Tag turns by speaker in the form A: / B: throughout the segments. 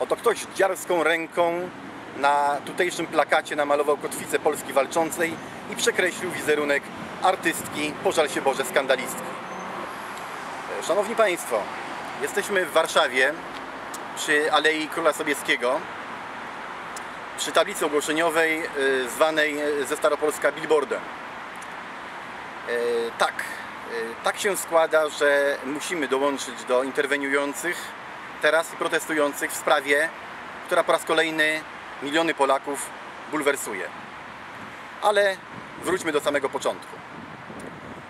A: Oto ktoś dziarską ręką na tutejszym plakacie namalował kotwicę Polski walczącej i przekreślił wizerunek artystki, pożal się Boże, skandalistki. Szanowni Państwo, jesteśmy w Warszawie przy Alei Króla Sobieskiego przy tablicy ogłoszeniowej y, zwanej y, ze Staropolska billboardem. E, Tak, tak się składa, że musimy dołączyć do interweniujących teraz i protestujących w sprawie, która po raz kolejny miliony Polaków bulwersuje. Ale wróćmy do samego początku.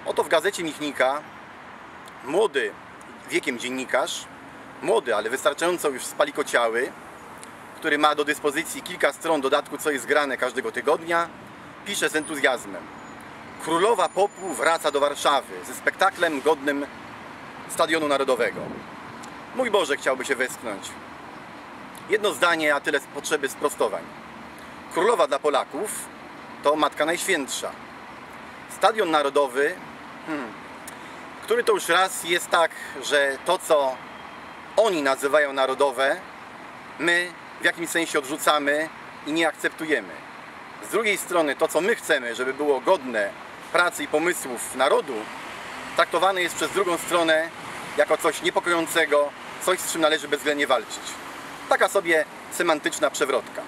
A: Oto w gazecie Michnika młody wiekiem dziennikarz, młody, ale wystarczająco już spalikociały, który ma do dyspozycji kilka stron dodatku, co jest grane każdego tygodnia, pisze z entuzjazmem. Królowa Popu wraca do Warszawy ze spektaklem godnym Stadionu Narodowego. Mój Boże, chciałby się westchnąć. Jedno zdanie, a tyle potrzeby sprostowań. Królowa dla Polaków to Matka Najświętsza. Stadion Narodowy, hmm, który to już raz jest tak, że to, co oni nazywają narodowe, my w jakimś sensie odrzucamy i nie akceptujemy. Z drugiej strony to, co my chcemy, żeby było godne pracy i pomysłów narodu, traktowane jest przez drugą stronę jako coś niepokojącego, coś, z czym należy bezwzględnie walczyć. Taka sobie semantyczna przewrotka.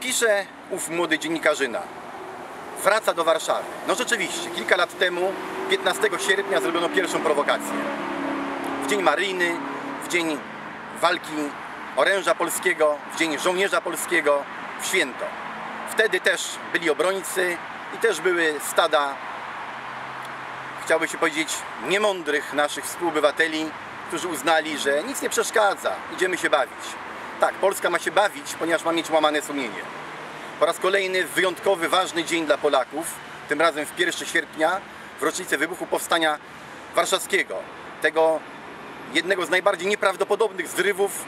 A: Pisze ów młody dziennikarzyna. Wraca do Warszawy. No rzeczywiście, kilka lat temu, 15 sierpnia, zrobiono pierwszą prowokację. W dzień Maryjny, w dzień walki oręża polskiego, w dzień żołnierza polskiego, w święto. Wtedy też byli obrońcy i też były stada, chciałby się powiedzieć, niemądrych naszych współobywateli, którzy uznali, że nic nie przeszkadza, idziemy się bawić. Tak, Polska ma się bawić, ponieważ ma mieć łamane sumienie. Po raz kolejny wyjątkowy, ważny dzień dla Polaków, tym razem w 1 sierpnia, w rocznicę wybuchu Powstania Warszawskiego. Tego jednego z najbardziej nieprawdopodobnych zrywów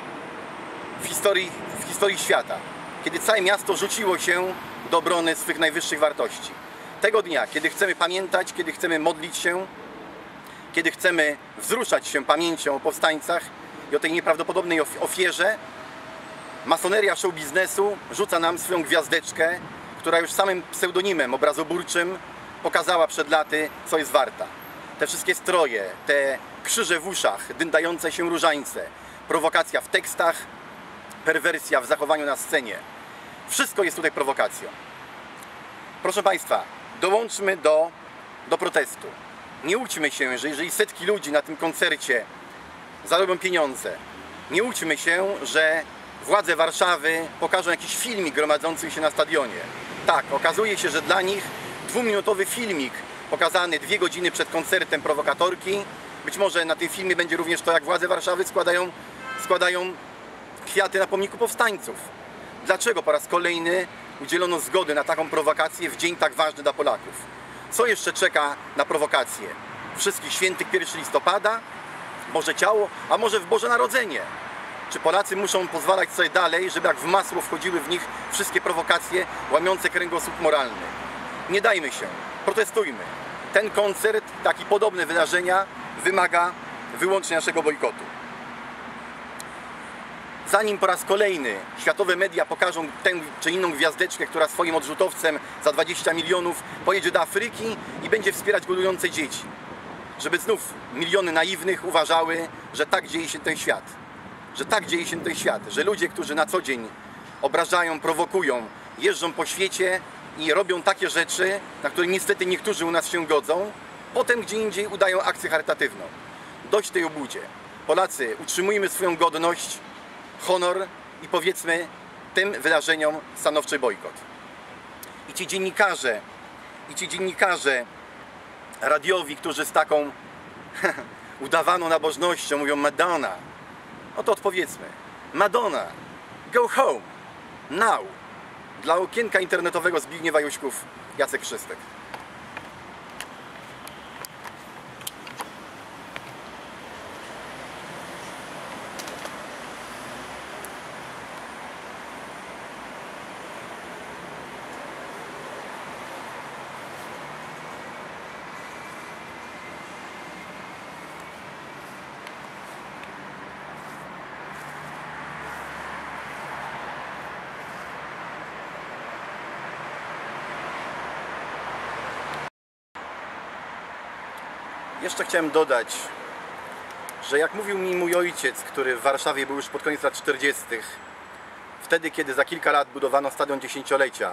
A: w historii, w historii świata. Kiedy całe miasto rzuciło się do obrony swych najwyższych wartości. Tego dnia, kiedy chcemy pamiętać, kiedy chcemy modlić się, kiedy chcemy wzruszać się pamięcią o powstańcach i o tej nieprawdopodobnej of- ofierze, masoneria show biznesu rzuca nam swoją gwiazdeczkę, która już samym pseudonimem obrazoburczym pokazała przed laty, co jest warta. Te wszystkie stroje, te krzyże w uszach, dyndające się różańce, prowokacja w tekstach, perwersja w zachowaniu na scenie. Wszystko jest tutaj prowokacją. Proszę Państwa, dołączmy do, do protestu. Nie łudźmy się, że jeżeli setki ludzi na tym koncercie zarobią pieniądze, nie łudźmy się, że władze Warszawy pokażą jakiś filmik gromadzący się na stadionie. Tak, okazuje się, że dla nich dwuminutowy filmik pokazany dwie godziny przed koncertem prowokatorki, być może na tym filmie będzie również to, jak władze Warszawy składają, składają kwiaty na pomniku powstańców. Dlaczego po raz kolejny udzielono zgody na taką prowokację w dzień tak ważny dla Polaków? Co jeszcze czeka na prowokację? Wszystkich świętych 1 listopada? Może ciało, a może w Boże Narodzenie? Czy Polacy muszą pozwalać sobie dalej, żeby jak w masło wchodziły w nich wszystkie prowokacje łamiące kręgosłup moralny? Nie dajmy się, protestujmy. Ten koncert, taki podobne wydarzenia wymaga wyłącznie naszego bojkotu zanim po raz kolejny światowe media pokażą tę czy inną gwiazdeczkę, która swoim odrzutowcem za 20 milionów pojedzie do Afryki i będzie wspierać głodujące dzieci. Żeby znów miliony naiwnych uważały, że tak dzieje się ten świat. Że tak dzieje się ten świat. Że ludzie, którzy na co dzień obrażają, prowokują, jeżdżą po świecie i robią takie rzeczy, na które niestety niektórzy u nas się godzą, potem gdzie indziej udają akcję charytatywną. Dość tej obudzie. Polacy, utrzymujmy swoją godność, honor i powiedzmy tym wydarzeniom stanowczy bojkot. I ci dziennikarze, i ci dziennikarze radiowi, którzy z taką udawaną nabożnością mówią Madonna, no to odpowiedzmy Madonna, go home, now. Dla okienka internetowego Zbigniewa Juśków, Jacek Krzystek. Jeszcze chciałem dodać, że jak mówił mi mój ojciec, który w Warszawie był już pod koniec lat 40., wtedy kiedy za kilka lat budowano stadion dziesięciolecia,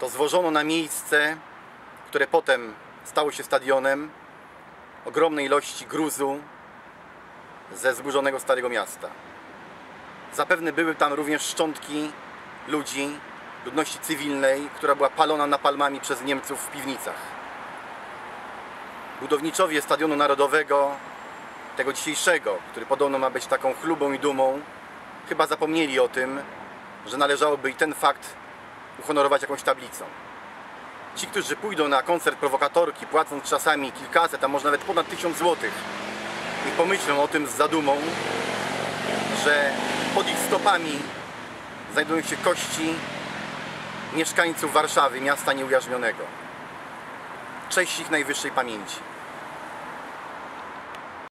A: to zwożono na miejsce, które potem stało się stadionem, ogromne ilości gruzu ze zburzonego Starego Miasta. Zapewne były tam również szczątki ludzi, ludności cywilnej, która była palona napalmami przez Niemców w piwnicach. Budowniczowie Stadionu Narodowego, tego dzisiejszego, który podobno ma być taką chlubą i dumą, chyba zapomnieli o tym, że należałoby i ten fakt uhonorować jakąś tablicą. Ci, którzy pójdą na koncert prowokatorki, płacąc czasami kilkaset, a może nawet ponad tysiąc złotych, i pomyślą o tym z zadumą, że pod ich stopami znajdują się kości mieszkańców Warszawy, miasta nieujarzmionego. Cześć ich najwyższej pamięci.